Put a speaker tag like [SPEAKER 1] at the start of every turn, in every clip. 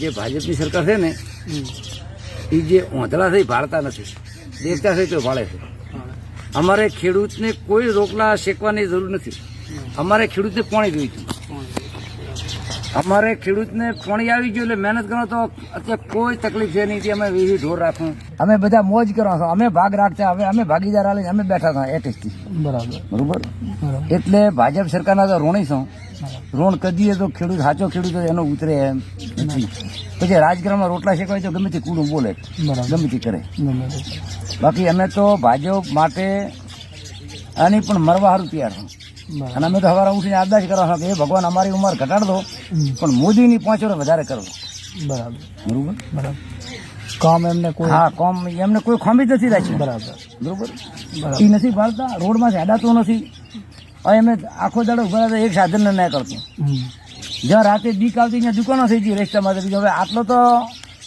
[SPEAKER 1] જે ભાજપની સરકાર છે ને એ જે ઓંધળા થઈ ભાળતા નથી દેખતા થઈ તો ભાળે છે. અમારે ખેડૂતને કોઈ રોકલા શેકવાની જરૂર નથી. અમારે ખેડૂતને પાણી જોઈતું અમારે ખેડૂતને પાણી આવી ગયું એટલે મહેનત કરો તો અત્યારે કોઈ તકલીફ છે નહીં કે અમે વીવી ઢોર રાખવું અમે બધા મોજ કરવા છો. અમે ભાગ રાખતા હવે અમે ભાગીદાર આવીને અમે બેઠા હતા
[SPEAKER 2] બરાબર.
[SPEAKER 1] બરોબર?
[SPEAKER 2] બરાબર.
[SPEAKER 1] એટલે ભાજપ સરકારના તો ઋણી છો. ઋણ કદીએ તો ખેડૂત સાચો ખેડૂત એનો ઉતરે એમ. નથી પછી રાજકારણમાં રોટલા શેકવાય તો ગમે તે કૂડું બોલે. ગમે તે કરે. બાકી અમે તો ભાજપ માટે આની પણ મરવા સારું તૈયાર છું અને અમે તો સવારે ઉઠીને આદાશ કરવા કે એ ભગવાન અમારી ઉંમર ઘટાડ દો. પણ મોદીની પાંચ વર્ષ વધારે કરો.
[SPEAKER 2] બરાબર.
[SPEAKER 1] બરોબર?
[SPEAKER 2] બરાબર. કામ એમને કોઈ
[SPEAKER 1] હા કોમ એમને કોઈ ખોમી જ નથી રાખી.
[SPEAKER 2] બરાબર.
[SPEAKER 1] બરોબર. એ નથી ભાળતા રોડમાં હેડાતો નથી. હવે અમે આખો દાડો ઊભા હતા એક સાધન ના કરતું. જ્યાં રાતે બીક આવતી ત્યાં દુકાનો થઈ ગઈ રસ્તામાં. તો હવે આટલો તો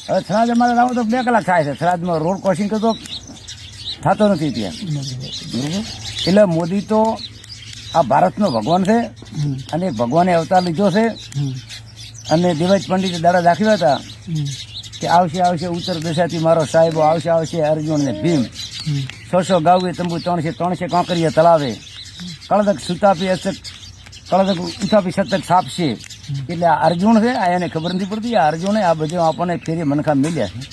[SPEAKER 1] હવે થરાદ અમારે લાવો તો બે કલાક થાય છે. થરાદમાં રોડ ક્રોસિંગ તો થતો નથી ત્યાં. એટલે મોદી તો આ ભારતનો ભગવાન છે અને ભગવાને અવતાર લીધો છે. અને દેવાજ પંડિતે દાડા દાખવ્યા હતા કે આવશે આવશે ઉત્તર દિશાથી મારો સાહેબો આવશે આવશે અર્જુન ને ભીમ. છસો ગાવે તંબુ ત્રણસે ત્રણસે કાંકરીએ તલાવે કળદક સુતાપી અસક કળદક ઉતાપી શતક સાપશે. એટલે આ અર્જુન છે, આ એને ખબર નથી પડતી, આ અર્જુને આ બધું આપણને ફેરી મનખા મળ્યા છે.